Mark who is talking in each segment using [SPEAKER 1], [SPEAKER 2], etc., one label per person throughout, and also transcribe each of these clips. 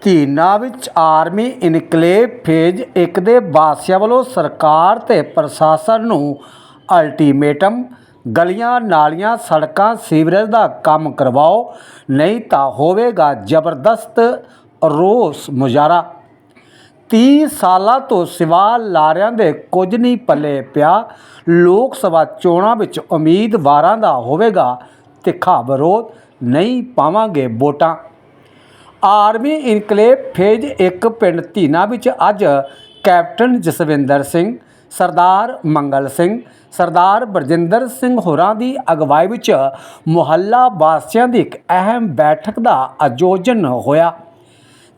[SPEAKER 1] ਧੀਨਾ ਵਿੱਚ army enclave phase ਇੱਕ ਦੇ ਵਾਸੀਆਂ ਵੱਲੋਂ ਸਰਕਾਰ ਤੇ ਪ੍ਰਸ਼ਾਸਨ ਨੂੰ ਅਲਟੀਮੇਟਮ, ਗਲੀਆਂ ਨਾਲੀਆਂ, ਸੜਕਾਂ, ਸੀਵਰੇਜ ਦਾ ਕੰਮ ਕਰਵਾਓ, ਨਹੀਂ ਤਾਂ ਹੋਵੇਗਾ ਜ਼ਬਰਦਸਤ ਰੋਸ ਮੁਜ਼ਾਹਰਾ। 30 ਸਾਲਾਂ ਤੋਂ ਸਿਵਾ ਲਾਰਿਆਂ ਦੇ ਕੁਝ ਨਹੀਂ ਪੱਲੇ ਪਿਆ। ਲੋਕ ਸਭਾ ਚੋਣਾਂ ਵਿੱਚ ਉਮੀਦਵਾਰਾਂ ਦਾ ਹੋਵੇਗਾ ਤਿੱਖਾ ਵਿਰੋਧ। ਨਹੀਂ ਪਾਵਾਂਗੇ ਵੋਟਾਂ। ਆਰਮੀ ਇਨਕਲੇਵ ਫੇਜ਼ 1 ਪਿੰਡ ਧੀਨਾ ਵਿੱਚ ਅੱਜ ਕੈਪਟਨ ਜਸਵਿੰਦਰ ਸਿੰਘ, ਸਰਦਾਰ ਮੰਗਲ ਸਿੰਘ, ਸਰਦਾਰ ਬਰਜਿੰਦਰ ਸਿੰਘ ਹੋਰਾਂ ਦੀ ਅਗਵਾਈ ਵਿੱਚ ਮੁਹੱਲਾ ਵਾਸੀਆਂ ਦੀ ਇੱਕ ਅਹਿਮ ਬੈਠਕ ਦਾ ਆਯੋਜਨ ਹੋਇਆ।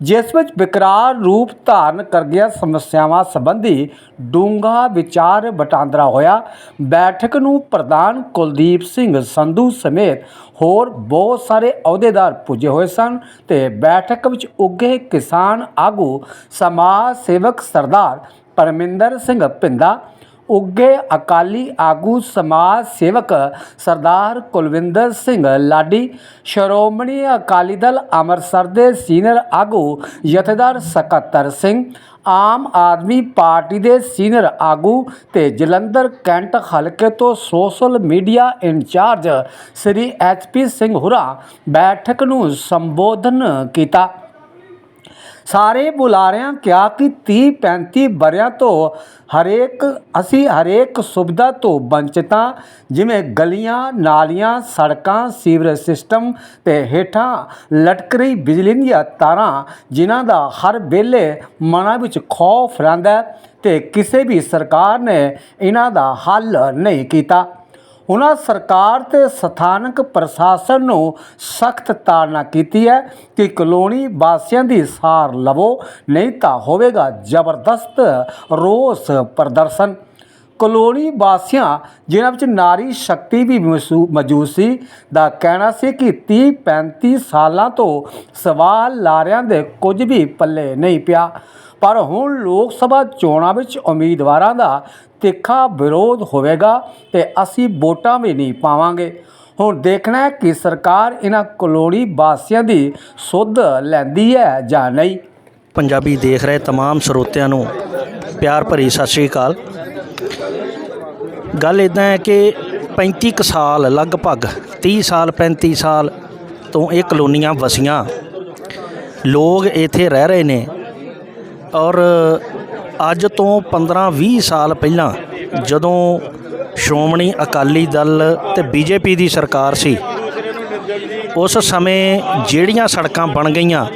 [SPEAKER 1] ਜਿਸ ਵਿੱਚ ਵਿਕਰਾਲ ਰੂਪ ਧਾਰਨ ਕਰ ਗਿਆ ਸਮੱਸਿਆਵਾਂ ਸੰਬੰਧੀ ਡੂੰਘਾ ਵਿਚਾਰ ਵਟਾਂਦਰਾ ਹੋਇਆ। ਬੈਠਕ ਨੂੰ ਪ੍ਰਧਾਨ ਕੁਲਦੀਪ ਸਿੰਘ ਸੰਧੂ ਸਮੇਤ ਹੋਰ ਬਹੁਤ ਸਾਰੇ ਅਹੁਦੇਦਾਰ ਪੁੱਜੇ ਹੋਏ ਸਨ ਤੇ ਬੈਠਕ ਵਿੱਚ ਉੱਗੇ ਕਿਸਾਨ ਆਗੂ, ਸਮਾਜ ਸੇਵਕ ਸਰਦਾਰ ਪਰਮਿੰਦਰ ਸਿੰਘ ਪਿੰਦਾ ਉੱਘੇ ਅਕਾਲੀ ਆਗੂ ਸਮਾਜ ਸੇਵਕ ਸਰਦਾਰ ਕੁਲਵਿੰਦਰ ਸਿੰਘ ਲਾਡੀ, ਸ਼੍ਰੋਮਣੀ ਅਕਾਲੀ ਦਲ ਅੰਮ੍ਰਿਤਸਰ ਦੇ ਸੀਨੀਅਰ ਆਗੂ ਜਥੇਦਾਰ ਸਕੱਤਰ ਸਿੰਘ, ਆਮ ਆਦਮੀ ਪਾਰਟੀ ਦੇ ਸੀਨੀਅਰ ਆਗੂ ਤੇ ਜਲੰਧਰ ਕੈਂਟ ਹਲਕੇ ਤੋਂ social media incharge Shri HP Singh ਹੁਰਾ ਬੈਠਕ ਨੂੰ ਸੰਬੋਧਨ ਕੀਤਾ। ਸਾਰੇ ਬੁਲਾਰਿਆਂ ਕਿਹਾ ਕਿ 30 35 ਵਰਿਆਂ ਤੋਂ ਹਰੇਕ, ਅਸੀਂ ਹਰੇਕ ਸੁਵਿਧਾ ਤੋਂ ਵੰਚਿਤਾਂ, ਜਿਵੇਂ ਗਲੀਆਂ, ਨਾਲੀਆਂ, ਸੜਕਾਂ, ਸੀਵਰੇਜ ਸਿਸਟਮ ਤੇ ਹੇਠਾਂ ਲਟਕ ਰਹੀ ਬਿਜਲੀ ਦੀਆਂ ਤਾਰਾਂ, ਜਿਨ੍ਹਾਂ ਦਾ ਹਰ ਵੇਲੇ ਮਨਾਂ ਵਿੱਚ ਖੌਫ ਰਹਿੰਦਾ ਹੈ ਤੇ ਕਿਸੇ ਵੀ ਸਰਕਾਰ ਨੇ ਇਹਨਾਂ ਦਾ ਹੱਲ ਨਹੀਂ ਕੀਤਾ। ਉਹਨਾਂ ਸਰਕਾਰ ਤੇ ਸਥਾਨਕ ਪ੍ਰਸ਼ਾਸਨ ਨੂੰ ਸਖਤ ਤਾੜਨਾ ਕੀਤੀ ਹੈ ਕਿ ਕਲੋਨੀ ਵਾਸੀਆਂ ਦੀ ਸਾਰ ਲਵੋ, ਨਹੀਂ ਤਾਂ ਹੋਵੇਗਾ ਜ਼ਬਰਦਸਤ ਰੋਸ ਪ੍ਰਦਰਸ਼ਨ। ਕਲੋਨੀ ਵਾਸੀਆਂ, ਜਿਨ੍ਹਾਂ ਵਿੱਚ ਨਾਰੀ ਸ਼ਕਤੀ ਵੀ ਮਸੂ- ਮੌਜੂਦ ਸੀ, ਦਾ ਕਹਿਣਾ ਸੀ ਕਿ 30 35 ਸਾਲਾਂ ਤੋਂ ਸਵਾਲ ਲਾਰਿਆਂ ਦੇ ਕੁਝ ਵੀ ਪੱਲੇ ਨਹੀਂ ਪਿਆ। ਪਰ ਹੁਣ ਲੋਕ ਸਭਾ ਚੋਣਾਂ ਵਿੱਚ ਉਮੀਦਵਾਰਾਂ ਦਾ ਤਿੱਖਾ ਵਿਰੋਧ ਹੋਵੇਗਾ ਤੇ ਅਸੀਂ ਵੋਟਾਂ ਵੀ ਨਹੀਂ ਪਾਵਾਂਗੇ ਹੁਣ ਦੇਖਣਾ ਹੈ ਕਿ ਸਰਕਾਰ ਇਹਨਾਂ ਕਲੋਨੀ ਵਾਸੀਆਂ ਦੀ ਸੁੱਧ ਲੈਂਦੀ ਹੈ ਜਾਂ ਨਹੀਂ
[SPEAKER 2] ਪੰਜਾਬੀ ਦੇਖ ਰਹੇ तमाम ਸਰੋਤਿਆਂ ਨੂੰ ਪਿਆਰ ਭਰੀ ਸਤਿ ਸ਼੍ਰੀ ਅਕਾਲ ਗੱਲ ਇਦਾਂ ਹੈ ਕਿ 35 ਕੁ ਸਾਲ ਲਗਭਗ 30 ਸਾਲ 35 ਸਾਲ ਤੋਂ ਇਹ ਕਲੋਨੀਆਂ ਵਸੀਆਂ ਲੋਕ ਇੱਥੇ ਰਹਿ ਰਹੇ ਨੇ ਔਰ ਅੱਜ ਤੋਂ 15-20 ਸਾਲ ਪਹਿਲਾਂ ਜਦੋਂ ਸ਼੍ਰੋਮਣੀ ਅਕਾਲੀ ਦਲ ਤੇ ਬੀਜੇਪੀ ਦੀ ਸਰਕਾਰ ਸੀ, ਉਸ ਸਮੇਂ ਜਿਹੜੀਆਂ ਸੜਕਾਂ ਬਣ ਗਈਆਂ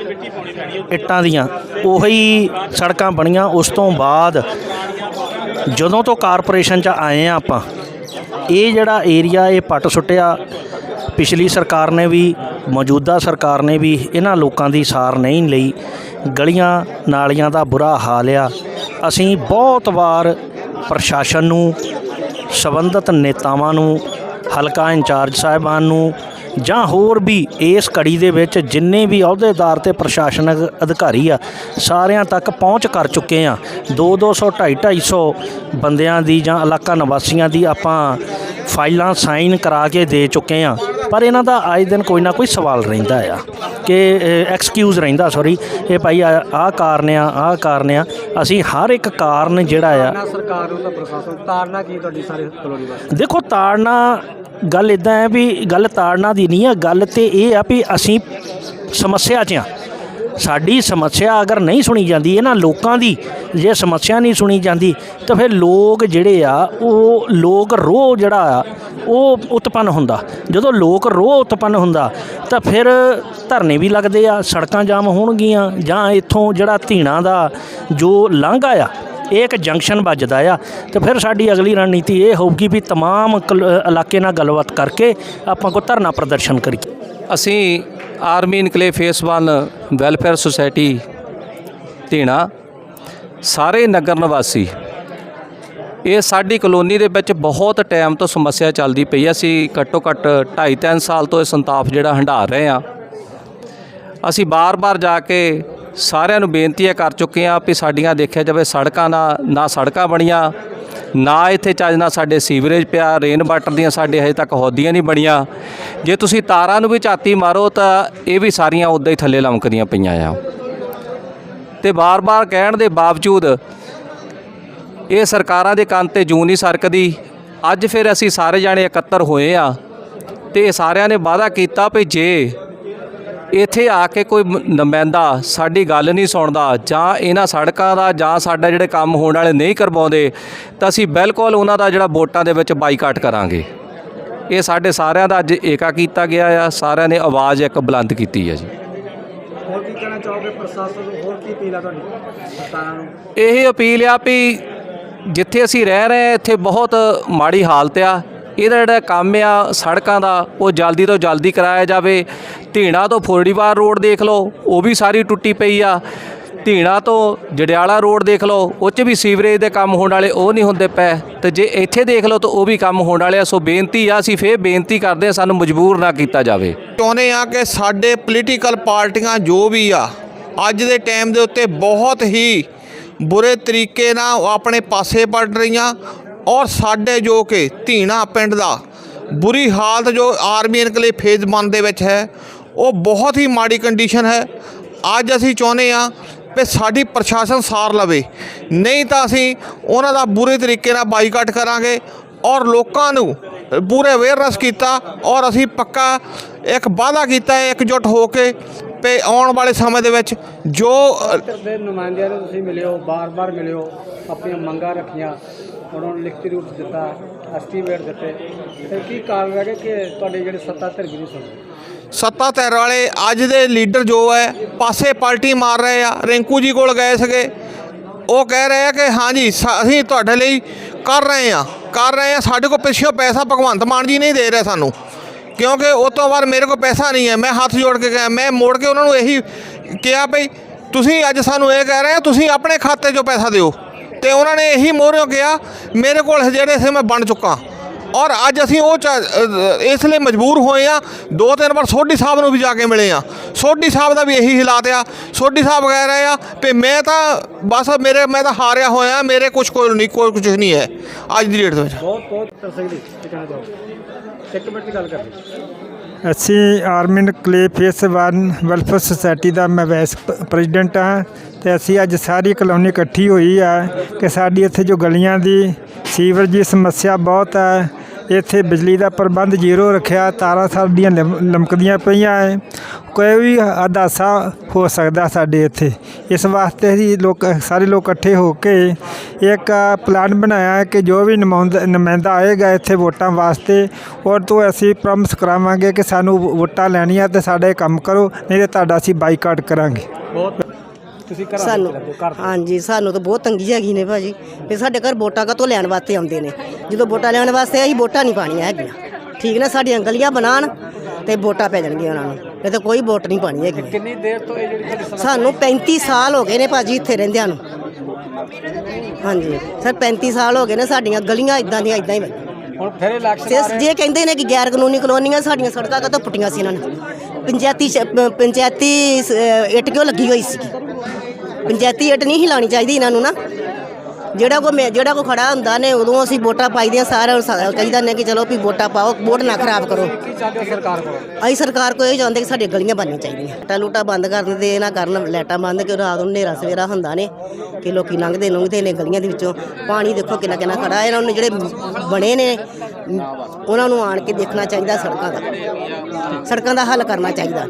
[SPEAKER 2] ਇੱਟਾਂ ਦੀਆਂ, ਉਹੀ ਸੜਕਾਂ ਬਣੀਆਂ। ਉਸ ਤੋਂ ਬਾਅਦ ਜਦੋਂ ਤੋਂ ਕਾਰਪੋਰੇਸ਼ਨ 'ਚ ਆਏ ਆ ਆਪਾਂ, ਇਹ ਜਿਹੜਾ ਏਰੀਆ, ਇਹ ਪੱਟ ਸੁੱਟਿਆ। ਪਿਛਲੀ ਸਰਕਾਰ ਨੇ ਵੀ, ਮੌਜੂਦਾ ਸਰਕਾਰ ਨੇ ਵੀ, ਇਹਨਾਂ ਲੋਕਾਂ ਦੀ ਸਾਰ ਨਹੀਂ ਲਈ। ਗਲੀਆਂ ਨਾਲੀਆਂ ਦਾ ਬੁਰਾ ਹਾਲ ਆ। ਅਸੀਂ ਬਹੁਤ ਵਾਰ ਪ੍ਰਸ਼ਾਸਨ ਨੂੰ, ਸਬੰਧਤ ਨੇਤਾਵਾਂ ਨੂੰ, ਹਲਕਾ ਇੰਚਾਰਜ ਸਾਹਿਬਾਨ ਨੂੰ ਜਾਂ ਹੋਰ ਵੀ ਇਸ ਕੜੀ ਦੇ ਵਿੱਚ ਜਿੰਨੇ ਵੀ ਅਹੁਦੇਦਾਰ ਤੇ ਪ੍ਰਸ਼ਾਸਨਿਕ ਅਧਿਕਾਰੀ ਆ, ਸਾਰਿਆਂ ਤੱਕ ਪਹੁੰਚ ਕਰ ਚੁੱਕੇ ਆ। 2 200 250 250 ਬੰਦਿਆਂ ਦੀ ਜਾਂ ਇਲਾਕਾ ਨਿਵਾਸੀਆਂ ਦੀ ਆਪਾਂ ਫਾਈਲਾਂ ਸਾਈਨ ਕਰਾ ਕੇ ਦੇ ਚੁੱਕੇ ਆ। ਪਰ ਇਹਨਾਂ ਦਾ ਆਏ ਦਿਨ ਕੋਈ ਨਾ ਕੋਈ ਸਵਾਲ ਰਹਿੰਦਾ ਆ ਕਿ ਐਕਸਕਿਊਜ਼ ਰਹਿੰਦਾ ਸੌਰੀ ਇਹ ਭਾਈ ਆਹ ਕਾਰਨ ਆ, ਆਹ ਕਾਰਨ ਆ। ਅਸੀਂ ਹਰ ਇੱਕ ਕਾਰਨ ਜਿਹੜਾ ਆ
[SPEAKER 1] ਸਰਕਾਰ ਨੂੰ ਤਾਂ ਪ੍ਰਸ਼ਾਸਨ ਤਾੜਨਾ ਕੀ ਤੁਹਾਡੀ ਸਾਰੇ ਕਲੋਨੀ ਵਾਸਤੇ
[SPEAKER 2] ਦੇਖੋ ਤਾੜਨਾ ਗੱਲ ਇਦਾਂ ਹੈ ਵੀ ਗੱਲ ਤਾੜਨਾ ਦੀ ਨਹੀਂ ਹੈ ਗੱਲ ਤੇ ਇਹ ਆ ਵੀ ਅਸੀਂ ਸਮੱਸਿਆ 'ਚ ਆ। ਸਾਡੀ ਸਮੱਸਿਆ ਅਗਰ ਨਹੀਂ ਸੁਣੀ ਜਾਂਦੀ ਇਹਨਾਂ ਲੋਕਾਂ ਦੀ ਜੇ ਸਮੱਸਿਆ ਨਹੀਂ ਸੁਣੀ ਜਾਂਦੀ ਤਾਂ ਫਿਰ ਲੋਕ ਜਿਹੜੇ ਆ ਉਹ ਲੋਕ ਰੋਹ ਜਿਹੜਾ ਆ ਉਹ ਉਤਪੰਨ ਹੁੰਦਾ ਜਦੋਂ ਲੋਕ ਰੋਹ ਉਤਪੰਨ ਹੁੰਦਾ ਤਾਂ ਫਿਰ ਧਰਨੇ ਵੀ ਲੱਗਦੇ ਆ ਸੜਕਾਂ ਜਾਮ ਹੋਣਗੀਆਂ ਜਾਂ ਇੱਥੋਂ ਜਿਹੜਾ ਧੀਣਾ ਦਾ ਜੋ ਲਾਂਘਾ ਆ ਇਹ ਇੱਕ ਜੰਕਸ਼ਨ ਵੱਜਦਾ ਆ ਤੇ ਫਿਰ ਸਾਡੀ ਅਗਲੀ ਰਣਨੀਤੀ ਇਹ ਹੋਊਗੀ ਵੀ तमाम ਕਲ- ਇਲਾਕੇ ਨਾਲ ਗੱਲਬਾਤ ਕਰਕੇ ਆਪਾਂ ਕੋ ਧਰਨਾ ਪ੍ਰਦਰਸ਼ਨ ਕਰੀਏ
[SPEAKER 3] ਅਸੀਂ army enclave phase 1 welfare society Dheena, ਸਾਰੇ ਨਗਰ ਨਿਵਾਸੀ, ਇਹ ਸਾਡੀ ਕਲੋਨੀ ਦੇ ਵਿੱਚ ਬਹੁਤ ਟਾਈਮ ਤੋਂ ਸਮੱਸਿਆ ਚੱਲਦੀ ਪਈ ਅਸੀਂ ਘੱਟੋ ਘੱਟ 2.5 3 ਸਾਲ ਤੋਂ ਇਹ ਸੰਤਾਪ ਜਿਹੜਾ ਹੰਢਾ ਰਹੇ ਆ। ਅਸੀਂ ਬਾਰ-ਬਾਰ ਜਾ ਕੇ ਸਾਰਿਆਂ ਨੂੰ ਬੇਨਤੀਆਂ ਕਰ ਚੁੱਕੇ ਆ ਵੀ ਸਾਡੀਆਂ ਦੇਖਿਆ ਜਾਵੇ ਸੜਕਾਂ ਨਾ ਨਾ ਸੜਕਾਂ ਬਣੀਆਂ ਨਾ ਇੱਥੇ ਚੱਜ ਨਾਲ ਸਾਡੇ ਸੀਵਰੇਜ ਪਿਆ ਰੇਨ ਵਾਟਰ ਦੀਆਂ ਸਾਡੇ ਹਜੇ ਤੱਕ ਹੌਦੀਆਂ ਨਹੀਂ ਬਣੀਆਂ। ਜੇ ਤੁਸੀਂ ਤਾਰਾਂ ਨੂੰ ਵੀ ਝਾਤੀ ਮਾਰੋ ਤਾਂ ਇਹ ਵੀ ਸਾਰੀਆਂ ਉੱਦਾਂ ਹੀ ਥੱਲੇ ਲਮਕਦੀਆਂ ਪਈਆਂ ਆ। ਤੇ ਬਾਰ-ਬਾਰ ਕਹਿਣ ਦੇ ਬਾਵਜੂਦ ਇਹ ਸਰਕਾਰਾਂ ਦੇ ਕੰਨ ਤੇ ਜੂ ਨਹੀਂ ਸਰਕਦੀ। ਅੱਜ ਫਿਰ ਅਸੀਂ ਸਾਰੇ ਜਾਣੇ ਇਕੱਤਰ ਹੋਏ ਆ ਤੇ ਇਹ ਸਾਰਿਆਂ ਨੇ ਵਾਅਦਾ ਕੀਤਾ ਵੀ ਜੇ ਇੱਥੇ ਆ ਕੇ ਕੋਈ ਨੁਮਾਇੰਦਾ ਸਾਡੀ ਗੱਲ ਨਹੀਂ ਸੁਣਦਾ ਜਾਂ ਇਹਨਾਂ ਸੜਕਾਂ ਦਾ ਜਾਂ ਸਾਡਾ ਜਿਹੜੇ ਕੰਮ ਹੋਣ ਵਾਲੇ ਨਹੀਂ ਕਰਵਾਉਂਦੇ ਤਾਂ ਅਸੀਂ ਬਿਲਕੁਲ ਉਹਨਾਂ ਦਾ ਜਿਹੜਾ ਵੋਟਾਂ ਦੇ ਵਿੱਚ ਬਾਈਕਾਟ ਕਰਾਂਗੇ। ਇਹ ਸਾਡੇ ਸਾਰਿਆਂ ਦਾ ਅੱਜ ਏਕਾ ਕੀਤਾ ਗਿਆ ਆ ਸਾਰਿਆਂ ਨੇ ਆਵਾਜ਼ ਇੱਕ ਬੁਲੰਦ ਕੀਤੀ ਹੈ ਜੀ।
[SPEAKER 1] ਹੋਰ ਕੀ ਕਹਿਣਾ ਚਾਹੋਗੇ ਪ੍ਰਸ਼ਾਸਨ ਨੂੰ? ਹੋਰ ਕੀ ਅਪੀਲ ਆ ਤੁਹਾਡੀ ਸਰਕਾਰਾਂ ਨੂੰ?
[SPEAKER 3] ਇਹ ਅਪੀਲ ਆ ਵੀ ਜਿੱਥੇ ਅਸੀਂ ਰਹਿ ਰਹੇ ਹਾਂ ਇੱਥੇ ਬਹੁਤ ਮਾੜੀ ਹਾਲਤ ਆ। ਇਹਦਾ ਜਿਹੜਾ ਕੰਮ ਆ, ਸੜਕਾਂ ਦਾ, ਉਹ ਜਲਦੀ ਤੋਂ ਜਲਦੀ ਕਰਾਇਆ ਜਾਵੇ। ਧੀਣਾ ਤੋਂ ਫੋਰਡੀਵਾਰ ਰੋਡ ਦੇਖ ਲਓ, ਉਹ ਵੀ ਸਾਰੀ ਟੁੱਟੀ ਪਈ ਆ। ਧੀਣਾ ਤੋਂ ਜੜਿਆਲਾ ਰੋਡ ਦੇਖ ਲਓ, ਉਹ 'ਚ ਵੀ ਸੀਵਰੇਜ ਦੇ ਕੰਮ ਹੋਣ ਵਾਲੇ ਉਹ ਨਹੀਂ ਹੁੰਦੇ ਪਏ। ਤੇ ਜੇ ਇੱਥੇ ਦੇਖ ਲਓ ਤਾਂ ਉਹ ਵੀ ਕੰਮ ਹੋਣ ਵਾਲੇ ਆ। ਸੋ ਬੇਨਤੀ ਆ, ਅਸੀਂ ਫੇਰ ਬੇਨਤੀ ਕਰਦੇ ਆ ਸਾਨੂੰ ਮਜਬੂਰ ਨਾ ਕੀਤਾ ਜਾਵੇ।
[SPEAKER 4] ਚਾਹੁੰਦੇ ਆ ਕਿ ਸਾਡੇ ਪੋਲੀਟੀਕਲ ਪਾਰਟੀਆਂ ਜੋ ਵੀ ਆ, ਅੱਜ ਦੇ ਟਾਈਮ ਦੇ ਉੱਤੇ ਬਹੁਤ ਹੀ ਬੁਰੇ ਤਰੀਕੇ ਨਾਲ ਆਪਣੇ ਪਾਸੇ ਪੜ ਰਹੀਆਂ। ਔਰ ਸਾਡੇ ਜੋ ਕਿ ਧੀਣਾ ਪਿੰਡ ਦਾ, ਬੁਰੀ ਹਾਲਤ ਜੋ ਆਰਮੀ ਇਨਕਲੇ ਫੇਜ਼ 1 ਦੇ ਵਿੱਚ ਹੈ, ਉਹ ਬਹੁਤ ਹੀ ਮਾੜੀ ਕੰਡੀਸ਼ਨ ਹੈ। ਅੱਜ ਅਸੀਂ ਚਾਹੁੰਦੇ ਆ ਕਿ ਸਾਡੀ ਪ੍ਰਸ਼ਾਸਨ ਸਾਰ ਲਵੇ। ਨਹੀਂ ਤਾਂ ਅਸੀਂ ਉਹਨਾਂ ਦਾ ਬੁਰੇ ਤਰੀਕੇ ਨਾਲ ਬਾਈਕਾਟ ਕਰਾਂਗੇ ਔਰ ਲੋਕਾਂ ਨੂੰ ਪੂਰੇ ਅਵੇਅਰਨੈਸ ਕੀਤਾ ਔਰ ਅਸੀਂ ਪੱਕਾ ਇੱਕ ਵਾਅਦਾ ਕੀਤਾ ਹੈ ਇਕਜੁੱਟ ਹੋ ਕੇ ਤੇ ਆਉਣ ਵਾਲੇ ਸਮੇਂ ਦੇ ਵਿੱਚ ਜੋ
[SPEAKER 1] ਨੁਮਾਇੰਦਿਆਂ ਨੂੰ ਤੁਸੀਂ ਮਿਲਿਓ, ਬਾਰ-ਬਾਰ ਮਿਲਿਓ, ਆਪਣੀਆਂ ਮੰਗਾਂ ਰੱਖੀਆਂ ਉਹਨਾਂ ਨੂੰ ਲਿਖਤੀ ਰੂਪ ਦਿੱਤਾ ਐਸਟੀਮੇਟ ਦਿੱਤੇ। ਤੇ ਕੀ ਕਾਰਨ ਹੈ ਕਿ ਤੁਹਾਡੇ ਜਿਹੜੇ ਸੱਤਾ ਧਿਰ ਵੀ ਨਹੀਂ ਸੁਣਦੇ?
[SPEAKER 4] ਸੱਤਾ ਧਿਰ ਵਾਲੇ ਅੱਜ ਦੇ ਲੀਡਰ ਜੋ ਹੈ, ਪਾਸੇ ਪਾਰਟੀ ਮਾਰ ਰਹੇ ਆ, ਰਿੰਕੂ ਜੀ ਕੋਲ ਗਏ ਸੀਗੇ। ਉਹ ਕਹਿ ਰਹੇ ਆ ਕਿ ਹਾਂਜੀ ਅਸੀਂ ਤੁਹਾਡੇ ਲਈ ਕਰ ਰਹੇ ਆ, ਕਰ ਰਹੇ ਆ। ਸਾਡੇ ਕੋਲ ਪਿੱਛੋਂ ਪੈਸਾ ਭਗਵੰਤ ਮਾਨ ਜੀ ਨਹੀਂ ਦੇ ਰਹੇ ਸਾਨੂੰ, ਕਿਉਂਕਿ ਉਹ ਤੋਂ ਬਾਅਦ ਮੇਰੇ ਕੋਲ ਪੈਸਾ ਨਹੀਂ ਹੈ। ਮੈਂ ਹੱਥ ਜੋੜ ਕੇ ਗਿਆ ਮੈਂ ਮੋੜ ਕੇ ਉਹਨਾਂ ਨੂੰ ਇਹੀ ਕਿਹਾ ਭਈ ਤੁਸੀਂ ਅੱਜ ਸਾਨੂੰ ਇਹ ਕਹਿ ਰਹੇ ਆ, ਤੁਸੀਂ ਆਪਣੇ ਖਾਤੇ 'ਚੋਂ ਪੈਸਾ ਦਿਓ। ਤੇ ਉਹਨਾਂ ਨੇ ਇਹੀ ਮੋਹਰਿਓ ਕਿਹਾ ਮੇਰੇ ਕੋਲ ਜਿਹੜੇ ਸੀ ਮੈਂ ਬਣ ਚੁੱਕਾ। ਔਰ ਅੱਜ ਅਸੀਂ ਉਹ ਇਸ ਲਈ ਮਜਬੂਰ ਹੋਏ ਆ ਦੋ ਤਿੰਨ ਵਾਰ ਸੋਢੀ ਸਾਹਿਬ ਨੂੰ ਵੀ ਜਾ ਕੇ ਮਿਲੇ ਆ ਸੋਢੀ ਸਾਹਿਬ ਦਾ ਵੀ ਇਹੀ ਹਾਲਾਤ ਆ। ਸੋਢੀ ਸਾਹਿਬ ਕਹਿ ਰਹੇ ਆ ਕਿ ਮੈਂ ਤਾਂ ਬਸ ਮੇਰੇ ਮੈਂ ਤਾਂ ਹਾਰਿਆ ਹੋਇਆ ਮੇਰੇ ਕੁਝ ਕੋਈ ਨਹੀਂ ਕੋਈ ਕੁਝ ਨਹੀਂ ਹੈ ਅੱਜ ਦੀ ਡੇਟ ਦੇ ਵਿੱਚ।
[SPEAKER 1] ਬਹੁਤ ਬਹੁਤ ਤਰਸੀ ਦੀ ਕਹਿਣਾ ਇੱਕ ਮਿੰਟ ਦੀ ਗੱਲ ਕਰਦੇ
[SPEAKER 5] ਅਸੀਂ ਆਰਮਿਨ ਕਲੇ ਫੇਸ 1 ਵੈਲਫੇਅਰ ਸੁਸਾਇਟੀ ਦਾ ਮੈਂ ਵਾਈਸ ਪ- ਪ੍ਰੈਜ਼ੀਡੈਂਟ ਹਾਂ। ਤੇ ਅਸੀਂ ਅੱਜ ਸਾਰੀ ਕਲੋਨੀ ਇਕੱਠੀ ਹੋਈ ਆ ਕਿ ਸਾਡੀ ਇੱਥੇ ਜੋ ਗਲੀਆਂ ਦੀ ਸੀਵਰ ਦੀ ਸਮੱਸਿਆ ਬਹੁਤ ਹੈ ਇੱਥੇ ਬਿਜਲੀ ਦਾ ਪ੍ਰਬੰਧ ਜ਼ੀਰੋ ਰੱਖਿਆ, ਤਾਰਾਂ ਸਾਡੀਆਂ ਲਿਮ- ਲਮਕਦੀਆਂ ਪਈਆਂ ਹੈ ਕੋਈ ਵੀ ਹਾਦਸਾ ਹੋ ਸਕਦਾ ਸਾਡੇ ਇੱਥੇ। ਇਸ ਵਾਸਤੇ ਅਸੀਂ ਲੋਕ, ਸਾਰੇ ਲੋਕ ਇਕੱਠੇ ਹੋ ਕੇ ਇੱਕ ਪਲਾਨ ਬਣਾਇਆ ਕਿ ਜੋ ਵੀ ਨੁਮਾਇੰਦਾ ਨੁਮਾਇੰਦਾ ਆਏਗਾ ਇੱਥੇ ਵੋਟਾਂ ਵਾਸਤੇ ਔਰ ਤੋਂ ਅਸੀਂ ਪ੍ਰੋਮਿਸ ਕਰਾਵਾਂਗੇ ਕਿ ਸਾਨੂੰ ਵੋਟਾਂ ਲੈਣੀਆਂ ਤੇ ਸਾਡੇ ਕੰਮ ਕਰੋ, ਨਹੀਂ ਤੇ ਤੁਹਾਡਾ ਅਸੀਂ ਬਾਈਕਾਟ ਕਰਾਂਗੇ।
[SPEAKER 1] ਤੁਸੀਂ ਘਰਾਂ
[SPEAKER 6] ਸਾਨੂੰ
[SPEAKER 1] ਵਿੱਚ ਰਹਿੰਦੇ ਹੋ, ਘਰ
[SPEAKER 6] ਹਾਂਜੀ ਸਾਨੂੰ ਤਾਂ ਬਹੁਤ ਤੰਗੀ ਹੈਗੀ ਨੇ ਭਾਜੀ। ਵੀ ਸਾਡੇ ਘਰ ਵੋਟਾਂ ਕਾਹਤੋਂ ਲੈਣ ਵਾਸਤੇ ਆਉਂਦੇ ਨੇ? ਜਦੋਂ ਵੋਟਾਂ ਲੈਣ ਵਾਸਤੇ ਅਸੀਂ ਵੋਟਾਂ ਨਹੀਂ ਪਾਣੀਆਂ ਹੈਗੀਆਂ। ਠੀਕ ਨਾ ਸਾਡੀਆਂ ਗਲੀਆਂ ਬਣਾਉਣ ਤੇ ਵੋਟਾਂ ਪੈ ਜਾਣਗੀਆਂ ਉਹਨਾਂ ਨੂੰ। ਨਹੀਂ ਤਾਂ ਕੋਈ ਵੋਟ ਨਹੀਂ ਪਾਣੀ ਹੈਗੀ।
[SPEAKER 1] ਕਿੰਨੀ ਦੇਰ ਤੋਂ ਇਹ ਜਿਹੜੀ ਤੁਹਾਡੀ ਸਮੱਸਿਆ
[SPEAKER 6] ਸਾਨੂੰ 35 ਸਾਲ ਹੋ ਗਏ ਨੇ ਭਾਜੀ ਇੱਥੇ ਰਹਿੰਦਿਆਂ ਨੂੰ। ਹਾਂਜੀ ਸਰ 35 ਸਾਲ ਹੋ ਗਏ ਨੇ ਸਾਡੀਆਂ ਗਲੀਆਂ ਇਦਾਂ ਦੀਆਂ ਇਦਾਂ ਹੀ।
[SPEAKER 1] ਹੁਣ ਫਿਰ ਇਲੈਕਸ਼ਨ
[SPEAKER 6] ਤੇ ਜੇ ਕਹਿੰਦੇ ਨੇ ਕਿ ਗੈਰ ਕਾਨੂੰਨੀ ਕਲੋਨੀਆਂ ਸਾਡੀਆਂ ਸੜਕਾਂ ਕਦੋਂ ਪੁੱਟੀਆਂ ਸੀ ਇਹਨਾਂ ਨੇ। ਪੰਚਾਇਤੀ ਸ਼- ਪੰਚਾਇਤੀ ਸ- ਇੱਟ ਕਿਉਂ ਲੱਗੀ ਹੋਈ ਸੀ ਪੰਚਾਇਤੀ ਇੱਟ ਨਹੀਂ ਹਿਲਾਣੀ ਚਾਹੀਦੀ ਇਹਨਾਂ ਨੂੰ ਨਾ। ਜਿਹੜਾ ਕੋ ਮੈਂ ਜਿਹੜਾ ਕੋ ਖੜਾ ਹੁੰਦਾ ਨੇ ਉਦੋਂ ਅਸੀਂ ਵੋਟਾਂ ਪਾਈਦੀਆਂ ਸਾਰਿਆਂ ਨੂੰ ਕਹੀਦਾ ਨੇ ਕਿ ਚਲੋ ਵੀ ਵੋਟਾਂ ਪਾਓ ਵੋਟ ਨਾ ਖਰਾਬ ਕਰੋ।
[SPEAKER 1] ਸਰਕਾਰ ਕੋਲੋਂ?
[SPEAKER 6] ਅਸੀਂ ਸਰਕਾਰ ਕੋਲ ਇਹ ਚਾਹੁੰਦੇ ਕਿ ਸਾਡੀਆਂ ਗਲੀਆਂ ਬਣਨੀਆਂ ਚਾਹੀਦੀਆਂ। ਟਾ ਲੂਟਾ ਬੰਦ ਕਰਨ ਦੇ ਨਾ ਕਰਨ ਲਾਈਟਾਂ ਬੰਦ ਕਿ ਰਾਤ ਨੂੰ ਹਨੇਰਾ ਸਵੇਰਾ ਹੁੰਦਾ ਨੇ ਕਿ ਲੋਕੀ ਲੰਘਦੇ ਲੰਘਦੇ ਨੇ ਗਲੀਆਂ ਦੇ ਵਿੱਚੋਂ। ਪਾਣੀ ਦੇਖੋ ਕਿੰਨਾ ਕਿੰਨਾ ਖੜਾ ਇਹਨਾਂ ਨੂੰ ਜਿਹੜੇ ਬਣੇ ਨੇ ਉਹਨਾਂ ਨੂੰ ਆਣ ਕੇ ਦੇਖਣਾ ਚਾਹੀਦਾ ਸੜਕਾਂ ਦਾ। ਸੜਕਾਂ ਦਾ ਹੱਲ ਕਰਨਾ ਚਾਹੀਦਾ।